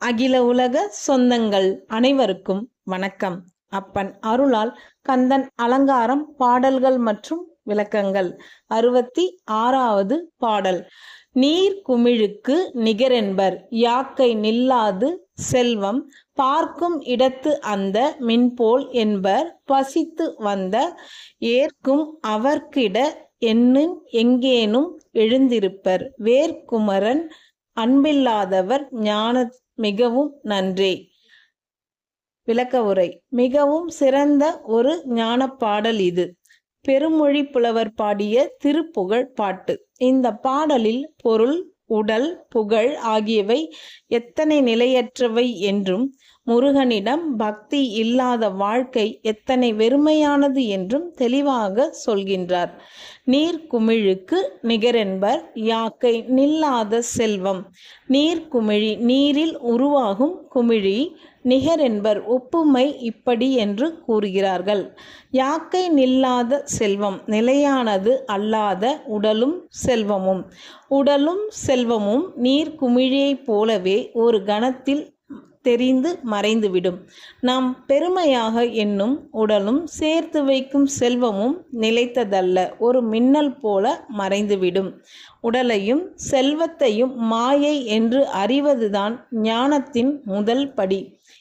அகில உலக சொந்தங்கள் அனைவருக்கும் வணக்கம். அப்பன் அருளால் கந்தன் அலங்காரம் பாடல்கள் மற்றும் விளக்கங்கள். அறுபத்தி ஆறாவது பாடல். நீர் குமிழுக்கு நிகரென்பர் யாக்கை நில்லாது செல்வம் பார்க்கும் இடத்து அந்த மின்போல் என்பர் பசித்து வந்த ஏற்கும் அவர்க்கிட என்னும் எங்கேனும் எழுந்திருப்பர் வேர்க்குமரன் அன்பில்லாதவர் ஞான மிகவும் நன்றே. விளக்க உரை. மிகவும் சிறந்த ஒரு ஞான பாடல் இது. பெருமொழி புலவர் பாடிய திருப்புகழ் பாட்டு. இந்த பாடலில் பொருள் உடல் புகழ் ஆகியவை எத்தனை நிலையற்றவை என்றும் முருகனிடம் பக்தி இல்லாத வாழ்க்கை எத்தனை வெறுமையானது என்றும் தெளிவாக சொல்கின்றார். நீர் குமிழுக்கு நிகரென்பர் யாக்கை நில்லாத செல்வம். நீர் குமிழி நீரில் உருவாகும் குமிழி நிகரென்பர் ஒப்புமை இப்படி என்று கூறுகிறார்கள். யாக்கை நில்லாத செல்வம் நிலையானது அல்லாத உடலும் செல்வமும். உடலும் செல்வமும் நீர் குமிழியைப் போலவே ஒரு கணத்தில் தெரிந்து மறைந்துவிடும். நாம் பெருமையாக என்னும் உடலும் சேர்த்து வைக்கும் செல்வமும் நிலைத்ததல்ல. ஒரு மின்னல் போல மறைந்துவிடும். உடலையும் செல்வத்தையும் மாயை என்று அறிவதுதான் ஞானத்தின் முதல் படி.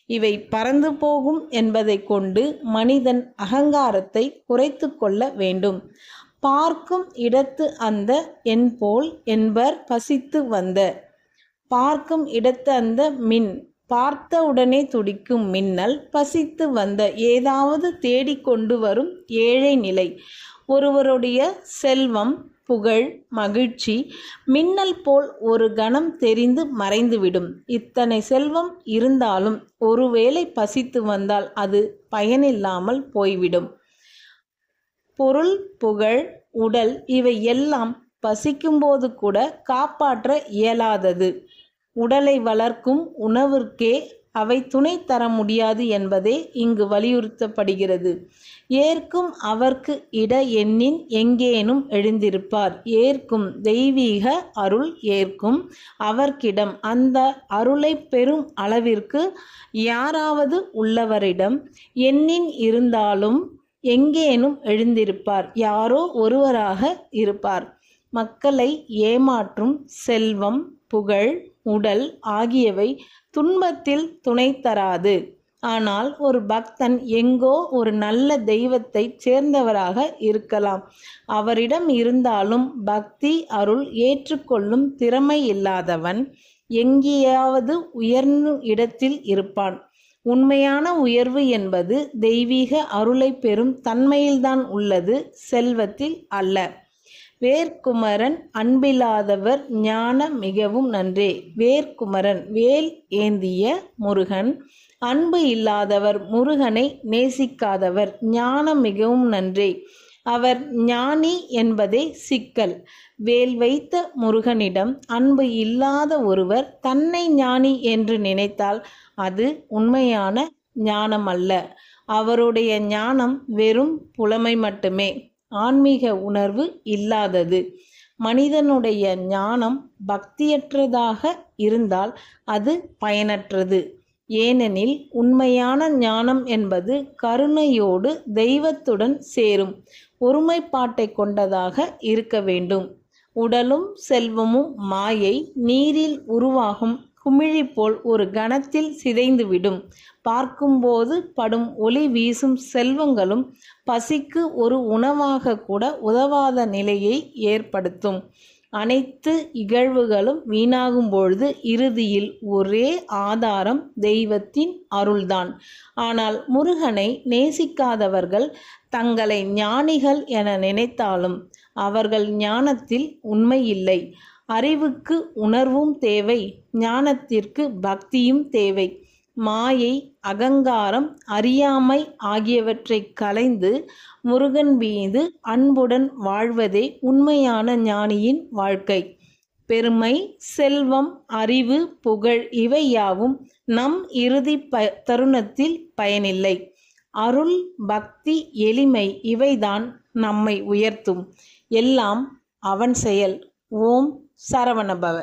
இவை பறந்து போகும் என்பதை கொண்டு மனிதன் அகங்காரத்தை குறைத்து கொள்ள வேண்டும். பார்க்கும் இடத்து அந்த என் போல் என்பர் பசித்து வந்த. பார்க்கும் இடத்து அந்த மின் பார்த்த உடனே துடிக்கும் மின்னல் பசித்து வந்த ஏதாவது தேடிக்கொண்டு வரும் ஏழை நிலை. ஒருவருடைய செல்வம் புகழ் மகிழ்ச்சி மின்னல் போல் ஒரு கணம் தெரிந்து மறைந்துவிடும். இத்தனை செல்வம் இருந்தாலும் ஒருவேளை பசித்து வந்தால் அது பயனில்லாமல் போய்விடும். பொருள் புகழ் உடல் இவை எல்லாம் பசிக்கும்போது கூட காப்பாற்ற இயலாதது. உடலை வளர்க்கும் உணவிற்கே அவை துணை தர முடியாது என்பதே இங்கு வலியுறுத்தப்படுகிறது. ஏற்கும் அவர்க்கு இட எண்ணின் எங்கேனும் எழுந்திருப்பார். ஏற்கும் தெய்வீக அருள் ஏற்கும் அவர்க்கிடம் அந்த அருளை பெறும் அளவிற்கு யாராவது உள்ளவரிடம் எண்ணின் இருந்தாலும் எங்கேனும் எழுந்திருப்பார். யாரோ ஒருவராக இருப்பார். மக்களை ஏமாற்றும் செல்வம் புகழ் உடல் ஆகியவை துன்பத்தில் துணை தராது. ஆனால் ஒரு பக்தன் எங்கோ ஒரு நல்ல தெய்வத்தை சேர்ந்தவராக இருக்கலாம். அவரிடம் இருந்தாலும் பக்தி அருள் ஏற்றுக்கொள்ளும் திறமை இல்லாதவன் எங்கேயாவது உயர்ந்த இடத்தில் இருப்பான். உண்மையான உயர்வு என்பது தெய்வீக அருளை பெறும் தன்மையில்தான் உள்ளது செல்வத்தில் அல்ல. வேர்க்குமரன் அன்பில்லாதவர் ஞான மிகவும் நன்றே. வேர்க்குமரன் வேல் ஏந்திய முருகன் அன்பு இல்லாதவர் முருகனை நேசிக்காதவர் ஞானம் மிகவும் நன்றே. அவர் ஞானி என்பதே சிக்கல். வேல் வைத்த முருகனிடம் அன்பு இல்லாத ஒருவர் தன்னை ஞானி என்று நினைத்தால் அது உண்மையான ஞானம் அல்ல அவருடைய ஞானம் வெறும் புலமை மட்டுமே. ஆன்மீக உணர்வு இல்லாதது. மனிதனுடைய ஞானம் பக்தியற்றதாக இருந்தால் அது பயனற்றது. ஏனெனில் உண்மையான ஞானம் என்பது கருணையோடு தெய்வத்துடன் சேரும். ஒருமைப்பாட்டை கொண்டதாக இருக்க வேண்டும். உடலும் செல்வமும் மாயை நீரில் உருவாகும். குமிழி போல் ஒரு கணத்தில் சிதைந்துவிடும். பார்க்கும்போது படும் ஒளி வீசும் செல்வங்களும் பசிக்கு ஒரு உணவாக கூட உதவாத நிலையை ஏற்படுத்தும். அனைத்து இகழ்வுகளும் வீணாகும் பொழுது இறுதியில் ஒரே ஆதாரம் தெய்வத்தின் அருள்தான். ஆனால் முருகனை நேசிக்காதவர்கள் தங்களை ஞானிகள் என நினைத்தாலும் அவர்கள் ஞானத்தில் உண்மையில்லை. அறிவுக்கு உணர்வும் தேவை ஞானத்திற்கு பக்தியும் தேவை. மாயை அகங்காரம் அறியாமை ஆகியவற்றை கலைந்து முருகன் மீது அன்புடன் வாழ்வதே உண்மையான ஞானியின் வாழ்க்கை. பெருமை செல்வம் அறிவு புகழ் இவை யாவும் நம் இறுதி ப தருணத்தில் பயனில்லை. அருள் பக்தி எளிமை இவைதான் நம்மை உயர்த்தும். எல்லாம் அவன் செயல். ஓம் சரவணபவ